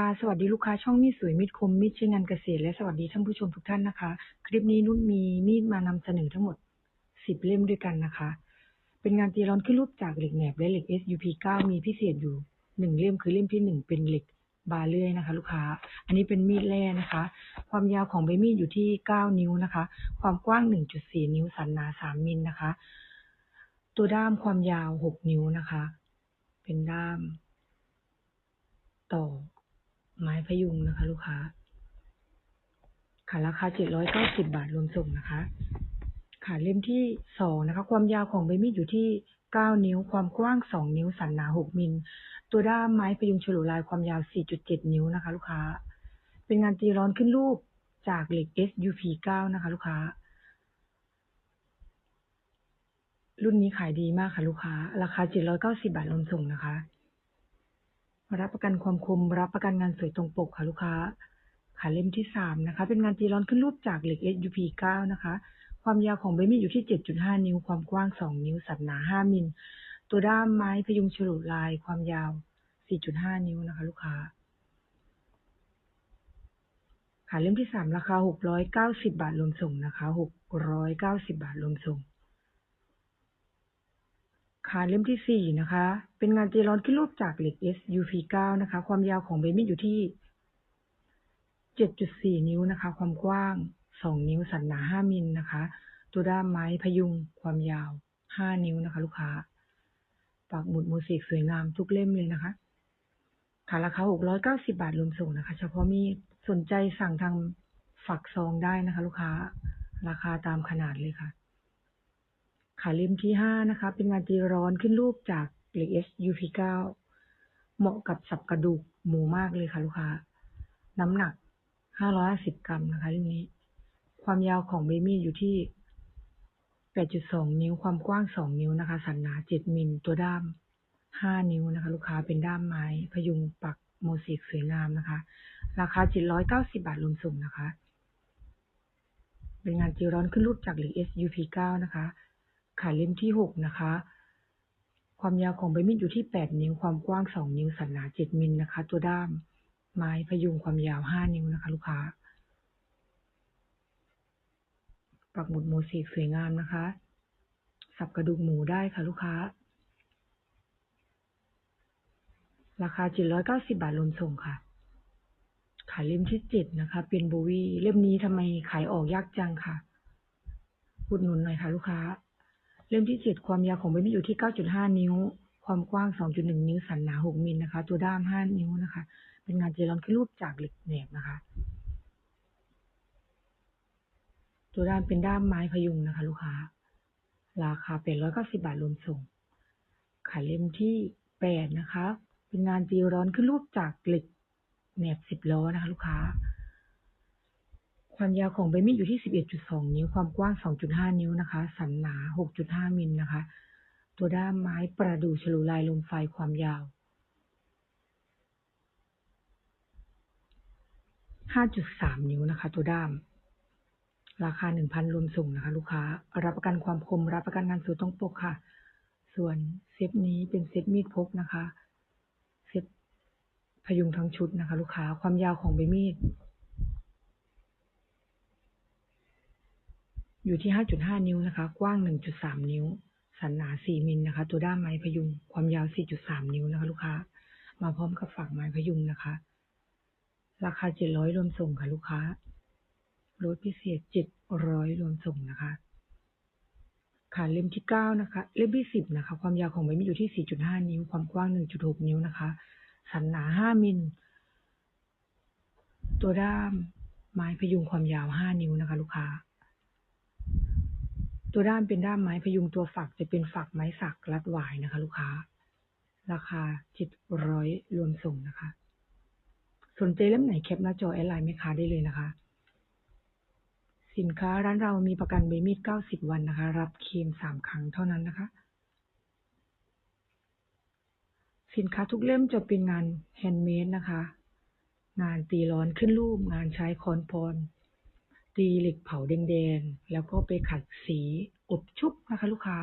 ค่ะสวัสดีลูกค้าช่องมีดสวยมีดคมมีดใช้งานเกษตรและสวัสดีท่านผู้ชมทุกท่านนะคะ คลิปนี้นุ่นมีมีดมานำเสนอทั้งหมด 10 เล่มด้วยกันนะคะ เป็นงานตีร้อนขึ้นรูปจากเหล็กแหนบและเหล็ก SUP9 มีพิเศษอยู่หนึ่งเล่มคือเล่มที่หนึ่งเป็นเหล็กบาเลื่อยนะคะ ลูกค้า อันนี้เป็นมีดแร่นะคะ ความยาวของใบมีดอยู่ที่ 9 นิ้วนะคะ ความกว้าง 1.4 นิ้วสันหนา 3มิลนะคะ ตัวด้ามความยาว 6 นิ้วนะคะ เป็นด้าม ต่อ ไม้พยุงนะคะ ลูกค้า ค่ะราคา 790 บาทรวมส่งนะคะ ค่ะเล่มที่สองนะคะ ความยาวของใบมีดอยู่ที่9นิ้ว ความกว้าง 2 นิ้ว สันหนา 6 มิล ตัวด้ามไม้พยุงฉลุลายความยาว 4.7 นิ้วนะคะ ลูกค้า เป็นงานตีร้อนขึ้นรูปจากเหล็ก SUP9 นะคะ ลูกค้า รุ่นนี้ขายดีมากค่ะ ลูกค้า ราคา 790 บาทรวมส่งนะคะ รับประกันความคม รับประกันงานสวยตรงปกค่ะลูกค้า ขาเล่มที่สามนะคะ เป็นงานตีร้อนขึ้นรูปจากเหล็ก SUP9 นะคะ ความยาวของใบมีดอยู่ที่ 7.5 นิ้ว ความกว้าง 2 นิ้ว สันหนา 5 มิล ตัวด้ามไม้พยุงฉลุลาย ความยาว 4.5 นิ้วนะคะ ลูกค้า ขาเล่มที่สามราคา 690 บาทรวมส่งนะคะ 690 บาทรวมส่ง ขาเล่มที่สี่นะคะ เป็นงานตีร้อนขึ้นรูปจากเหล็ก SUP9 นะคะ ความยาวของใบมีดอยู่ที่ 7.4 นิ้วนะคะ ความกว้าง 2 นิ้ว สันหนา 5มิลนะคะ ตัวด้ามไม้พยุง ความยาว 5 นิ้วนะคะ ลูกค้า ปักหมุดโมเสกสวยงามทุกเล่มเลยนะคะค่ะราคา 690 บาทรวมส่งนะคะ เฉพาะมีสนใจสั่งทางฝักซองได้นะคะ ลูกค้า ราคาตามขนาดเลยค่ะ ขาเล่มที่ห้านะคะ เป็นงานตีร้อนขึ้นรูปจากเหล็ก SUP9 เหมาะกับสับกระดูกหมูมากเลยค่ะลูกค้า น้ำหนัก 550 กรัมนะคะเล่มนี้ ความยาวของเบมี่อยู่ที่ 8.2 นิ้ว ความกว้าง 2 นิ้วนะคะ สันหนา 7 มิล ตัวด้าม 5 นิ้วนะคะ ลูกค้า เป็นด้ามไม้ พยุงปักโมเสกสวยงามนะคะ ราคา 790 บาทรวมส่งนะคะ เป็นงานจีร้อนขึ้นรูปจากเหล็ก SUP9 นะคะ ขาเล่มที่ 6 นะคะ ความยาวของใบมีดอยู่ที่ 8 นิ้ว ความกว้าง 2 นิ้ว สันหนา 7 มิลนะคะ ตัวด้าม ไม้พยุงความยาว 5 นิ้วนะคะ ลูกค้า ปักหมุดโมเสกสวยงามนะคะ สับกระดูกหมูได้ค่ะลูกค้า ราคา 790 บาทรวมส่งค่ะขายเล่มที่7นะคะ เป็นโบวีเล่มนี้ทำไมขายออกยากจังค่ะอุดหนุนหน่อยค่ะลูกค้า เล่มที่7ความยาวของใบมีดอยู่ที่9.5นิ้ว ความกว้าง2.1นิ้ว สันหนา6มิลนะคะ ตัวด้าม5นิ้วนะคะ เป็นงานเจลอนขึ้นรูปจากเหล็กแหนบนะคะ ตัวด้ามเป็นด้ามไม้พยุงนะคะ ลูกค้า ราคา890บาทรวมส่งขายเล่มที่8นะคะ เป็นงานจีร้อนขึ้นรูปจากเหล็กแหนบ10ล้อนะคะ ลูกค้า ความยาวของใบมีดอยู่ที่ 11.2 นิ้ว ความกว้าง 2.5 นิ้วนะคะ สันหนา 6.5 มิลนะคะ ตัวด้ามไม้ประดู่ฉลุลายลมไฟความยาว 5.3 นิ้วนะคะ ตัวด้าม ราคา 1,000 รวมส่งนะคะ ลูกค้า รับประกันความคม รับประกันงานสูตรต้องปกค่ะ ส่วนเซตนี้เป็นเซตมีดพกนะคะ เซตพยุงทั้งชุดนะคะ ลูกค้า ความยาวของใบมีด อยู่ที่ 5.5 นิ้วนะคะ กว้าง 1.3 นิ้ว สันหนา 4 มิลนะคะ ตัวด้ามไม้พยุง ความยาว 4.3 นิ้วนะคะ ลูกค้า มาพร้อมกับฝักไม้พยุงนะคะ ราคา 700 รวมส่งค่ะลูกค้าลดพิเศษ 700 รวมส่งนะคะค่ะเล่มที่ 9 นะคะ เล่มที่ 10 นะคะ ความยาวของใบมีดอยู่ที่ 4.5 นิ้ว ความกว้าง 1.6 นิ้วนะคะ สันหนา 5 มิล ตัวด้ามไม้พยุงความยาว 5 นิ้วนะคะ ลูกค้า ตัวด้ามเป็นด้ามไม้พยุงตัวฝักจะเป็นฝักไม้สักรัดหวายนะคะ ลูกค้า ราคา700รวมส่งนะคะ สนใจเล่มไหนแคปหน้าจอแอดไลน์แม่ค้าได้เลยนะคะ สินค้าร้านเรามีประกันเบมีด90วันนะคะ รับเคลม3ครั้งเท่านั้นนะคะ สินค้าทุกเล่มจะเป็นงานแฮนด์เมดนะคะ งานตีร้อนขึ้นรูปงานใช้คอนปอ ตีเหล็กเผาแดง ๆ แล้วก็ไปขัดสีอบชุบนะคะลูกค้า